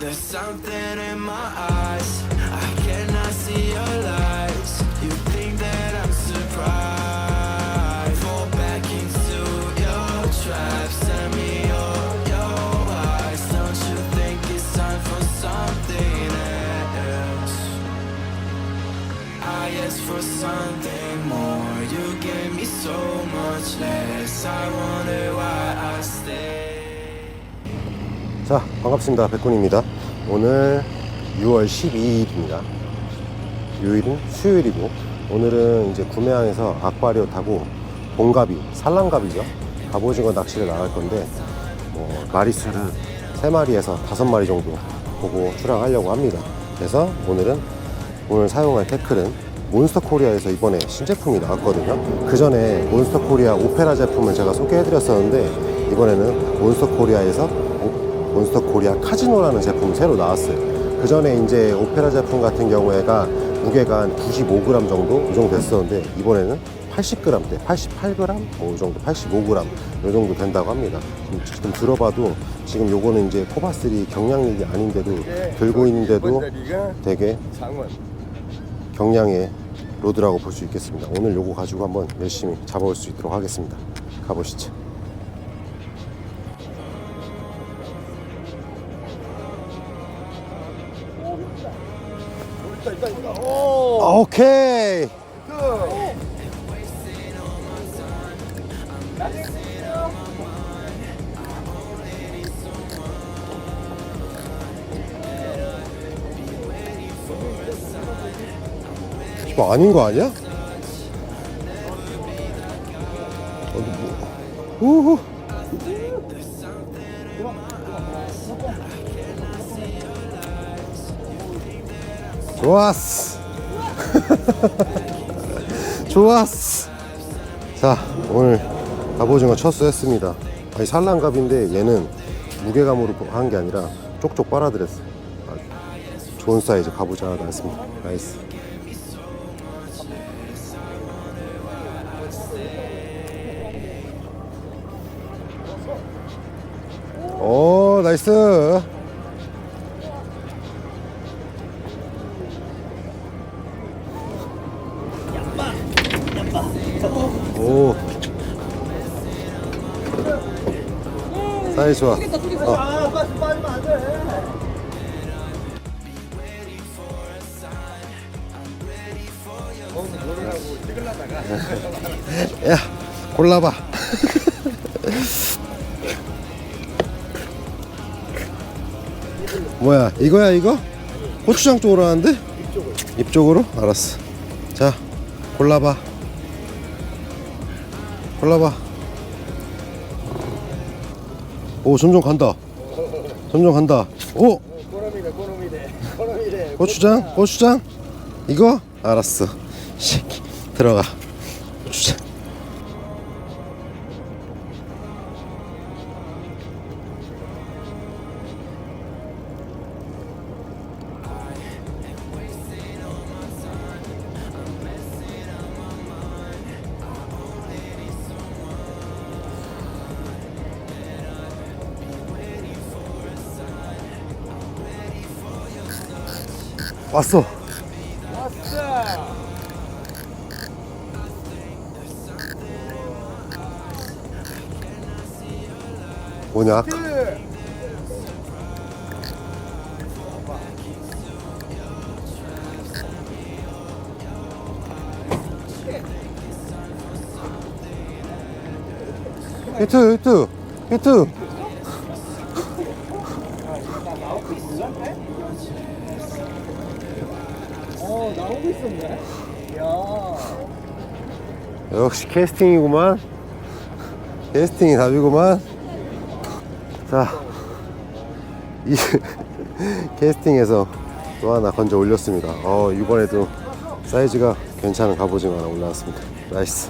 there's something in my eyes. I cannot see your lies. You think that I'm surprised. Fall back into your trap. Send me your, your eyes. Don't you think it's time for something else? I asked for something more. You gave me so much less. I wonder why I stayed. 자 반갑습니다. 백군입니다. 오늘 6월 12일입니다. 요일은 수요일이고 오늘은 이제 구매항에서 악바리오 타고 봉가비 산란갑이죠? 갑오징어 낚시를 나갈 건데 뭐 마리수는 3마리에서 5마리 정도 보고 출항하려고 합니다. 그래서 오늘은 오늘 사용할 태클은 몬스터 코리아에서 이번에 신제품이 나왔거든요. 그 전에 몬스터 코리아 오페라 제품을 제가 소개해 드렸었는데 이번에는 몬스터 코리아에서 몬스터 코리아 카지노라는 제품이 새로 나왔어요. 그 전에 이제 오페라 제품 같은 경우에가 무게가 한 95g 정도 이 정도 됐었는데 이번에는 80g대, 88g 뭐이 정도, 85g 이 정도 된다고 합니다. 지금, 지금 들어봐도 지금 요거는 이제 코바스리 경량력이 아닌데도 들고 있는데도 되게 경량의 로드라고 볼 수 있겠습니다. 오늘 요거 가지고 한번 열심히 잡아올 수 있도록 하겠습니다. 가보시죠. 오케이. 이거 아닌 거 아니야? 어디 뭐? 우후. 좋았어. 좋았어. 자, 오늘 갑오징어 첫수했습니다. 아니, 산란갑인데 얘는 무게감으로 한 게 아니라 쪽쪽 빨아들였어. 아주 좋은 사이즈 갑오징어 하나 나왔습니다. 나이스. 오, 나이스. 오. 사이즈 좋아. 어. 야, 골라봐. 뭐야, 이거야, 이거? 고추장 쪽으로 하는데? 입쪽으로. 입쪽으로? 알았어. 자, 골라봐. 골라봐. 오, 점점 간다. 점점 간다. 오! 고추장? 고추장? 이거? 알았어. 새끼. 들어가. 고추장. 왔어. 뭐냐? 히트 히트 히트 어 나오고 있었네. 야. 역시 캐스팅이구만. 캐스팅이 답이구만. 자 이 캐스팅에서 또 하나 건져 올렸습니다. 어 이번에도 사이즈가 괜찮은 갑오징어 하나 올라왔습니다. 나이스